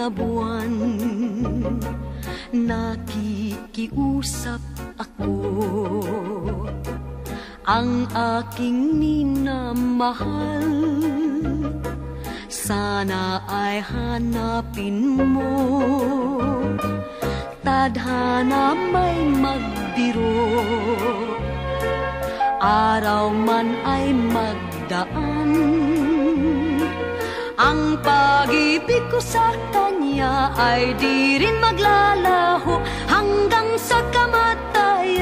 na buwan Nakikiusap ako. Ang aking minamahal Sana ay hanapin mo. Tadhana may magbiro Araw man ay magdaan. Ang pag-ibig ko sa kanya ay di rin maglalaho Hanggang sa kamatayan.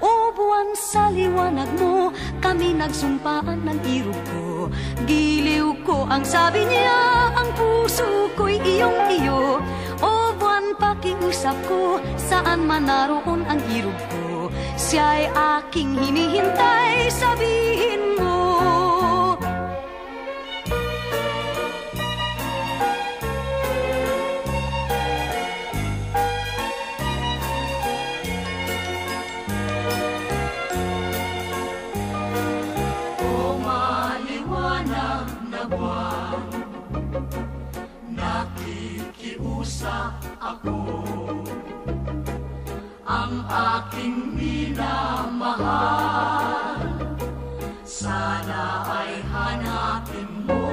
O buwan sa liwanag mo Kami nagsumpaan ng irog ko. Giliw ko ang sabi niya Ang puso ko'y iyong iyo. O buwan pakiusap ko Saan man naroon ang irog ko. Siya'y aking hinihintay Sabihin mo buwan Nakikiusap ako. Ang aking minamahal. Sana ay hanapin mo.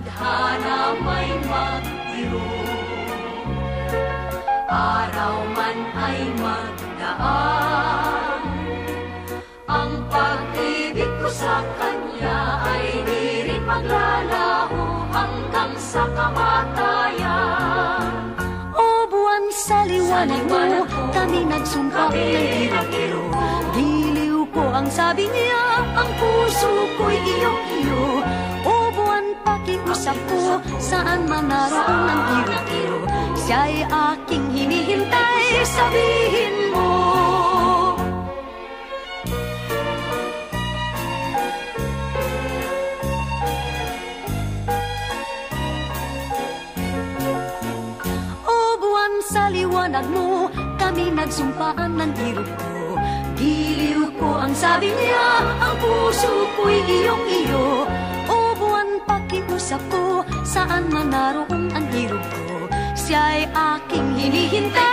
Tadhana may magbiro Araw man ay magdaan maglalaho hanggang sa kamatayan. O buwan sa liwanag mo, kami nagsumpa ng iro Diliw ko ang sabi niya, ang puso ko'y iyo-iyo. O buwan pakiusap ko, saan man naroon ang iro Siya'y aking hinihintay, sabihin sa liwanag mo, kami nagsumpaan ng irog ko. Giliw ko ang sabi niya, ang puso ko'y iyong iyo. O buwan pakiusap ko, saan man naroon ang irog ko. Siya'y aking hinihintay.